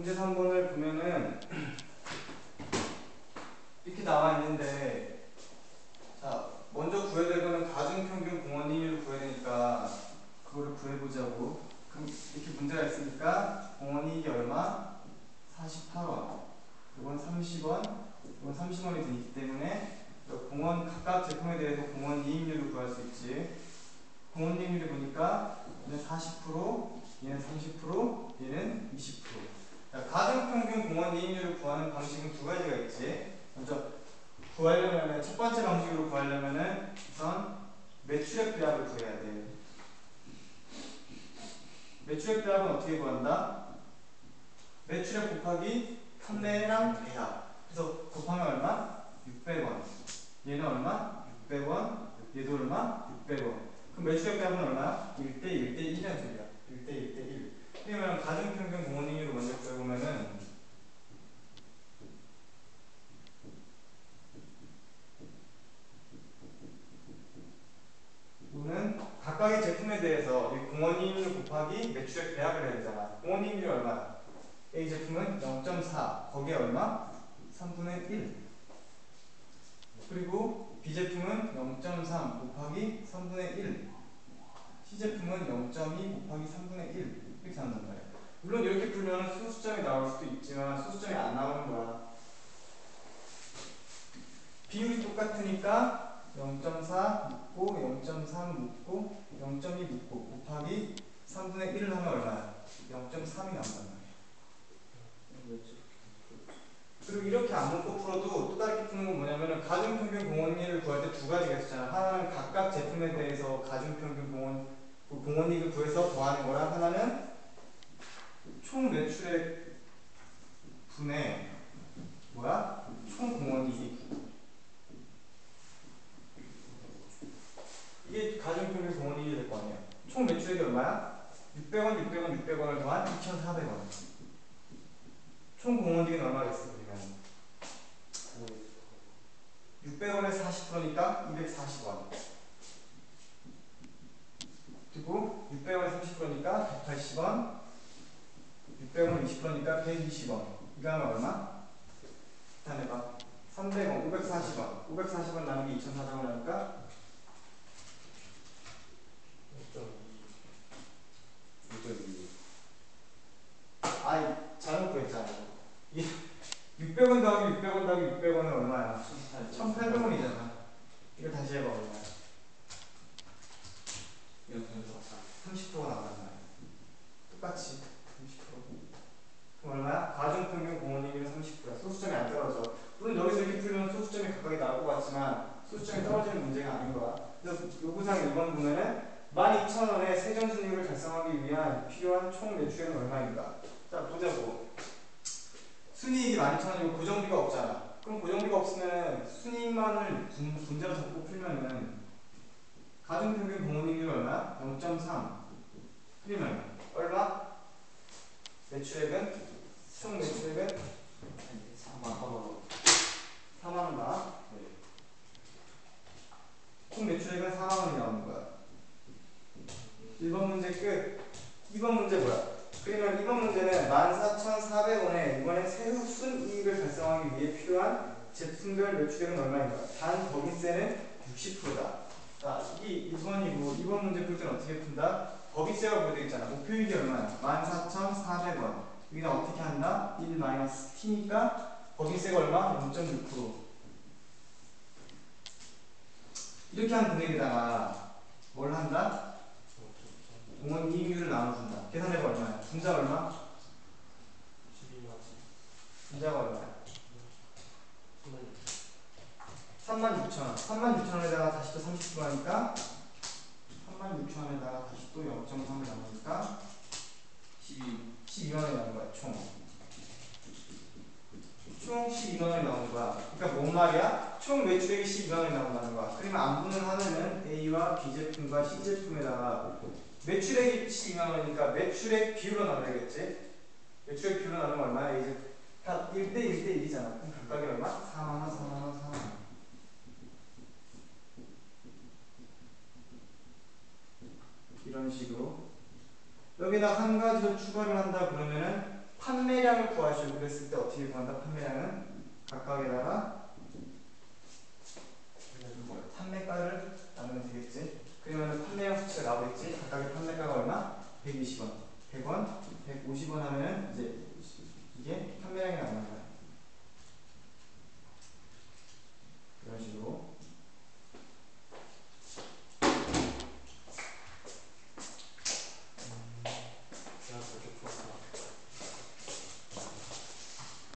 문제 3번을 보면은 이렇게 나와 있는데 자 먼저 구해야 될 거는 가중평균 공원 이익을 구해야 되니까 그거를 구해보자고. 그럼 이렇게 문제가 있으니까 공원 이익이 얼마? 48원. 이건 30원. 이건 30원이 되기 때문에 공원 각각 제품에 대해서 공원 이익률을 구할 수 있지. 공원 이익률을 보니까 얘는 40% 얘는 30% 얘는 20% 자, 가중평균 공원 이익률을 구하는 방식은 두 가지가 있지 먼저 구하려면 첫 번째 방식으로 구하려면은 우선 매출액 배합을 구해야 돼 매출액 배합은 어떻게 구한다? 매출액 곱하기 판매량 배합 그래서 곱하면 얼마? 600원 얘는 얼마? 600원 얘도 얼마? 600원 그럼 매출액 배합은 얼마야? 1대 1대 1이란 소리야 1대 1대 1 그러면 가중평균 공원이익을 먼저 구해보면은 이거는 각각의 제품에 대해서 이 공원이익률 곱하기 매출액 배합을 해야 되잖아 공원이익률이 얼마야? A 제품은 0.4 거기에 얼마? 3분의 1 그리고 B 제품은 0.3 곱하기 3분의 1 C 제품은 0.2 곱하기 3분의 1 이렇게 나온단 말이야 물론 이렇게 풀면 소수점이 나올 수도 있지만 소수점이 안 나오는 거야 비율이 똑같으니까 0.4 묶고 0.3 묶고 0.2 묶고 곱하기 3분의 1을 하면 얼마야? 0.3이 나온단 말이야 그리고 이렇게 안 묶고 풀어도 또 다르게 푸는 건 뭐냐면은 가중평균 공원이익을 구할 때 두 가지가 있었잖아. 하나는 각각 제품에 대해서 가중평균 공원 그 공원이익을 구해서 더하는 거랑 하나는 총 매출액 분의 뭐야? 총 공원이익. 이게 가중평균 공원이익이 될 거 아니야. 총 매출액이 얼마야? 600원, 600원, 600원을 더한 2,400원. 총 공원이익은 얼마겠어? 600원에 40%니까 240원. 그리고 600원에 30%니까 180원. 600원에 20%니까 120원. 이거 하면 얼마? 일단 해봐. 300원, 540원. 540원 나누기 2,400원 하니까 5.2. 아이, 잘못 구했잖아. 600원 더하기 600원 더하기 600원은 얼마야? 1800원이잖아. 이거 다시 해봐, 얼마야? 30%가 나간단 말이야. 똑같이 30%. 그럼 얼마야? 가중평균 공원이익은 30%야. 소수점이 안 떨어져. 물론 여기서 이렇게 풀면 소수점이 각각이 나올 것 같지만 소수점이 떨어지는 문제가 아닌 거야. 그래서 요구상 1번 보면은 12,000원의 달성하기 위한 필요한 총 매출액은 얼마인가? 자, 보자고. 순이익이 12,000원이고 고정비가 없잖아. 그럼 고정비가 없으면 순이익만을 분, 분자로 잡고 풀면은 가중평균 공원이익률 얼마야? 0.3 그러면 얼마? 매출액은 총 매출액은 4만원 나. 총 매출액은 4만원이 나오는 거야. 1번 문제 끝. 2번 문제 뭐야? 그러면 이번 문제는 14,400원에 이번에 세후 순이익을 달성하기 위해 필요한 제품별 매출액은 얼마인가? 단 법인세는 60%다. 자, 이게 1번이고 2번 문제 풀 때는 어떻게 푼다? 법인세가 보여 있잖아. 목표이익이 얼마야? 14,400원. 여기다 어떻게 한다? 1-t니까 법인세가 얼마? 0.6%. 이렇게 한 분위기다가 뭘 한다? 공원 이익률을 나눠준다. 계산해봐 얼마야? 분자 얼마? 분자가 얼마야? 36,000원. 36,000원에다가 다시 또 30% 하니까 36,000원에다가 다시 또 0.3을 나누니까 12, 12만원이 나오는 거야, 총. 총 12만원이 나오는 거야. 그러니까 뭔 말이야? 총 매출액이 12만원이 나온다는 거야. 그러면 안분을 하면은 A와 B 제품과 C 제품에다가 매출액이 12만 원이니까 매출액 비율로 나눠야겠지? 매출액 비율로 나누면 얼마야? 이제 다 1대 1대 1이잖아. 그럼 각각이 얼마? 4만 원, 4만 원, 4만 원. 이런 식으로 여기다 한 가지 더 추가를 한다 그러면은 판매량을 구하시오 그랬을 때 어떻게 구한다? 판매량은 각각에다가 판매가를 나누면 되겠지. 그러면 판매량 수치가 나오겠지? 각각의 판매가가 얼마? 120원, 100원, 150원 하면 이제 이게 판매량이 나오는 거야.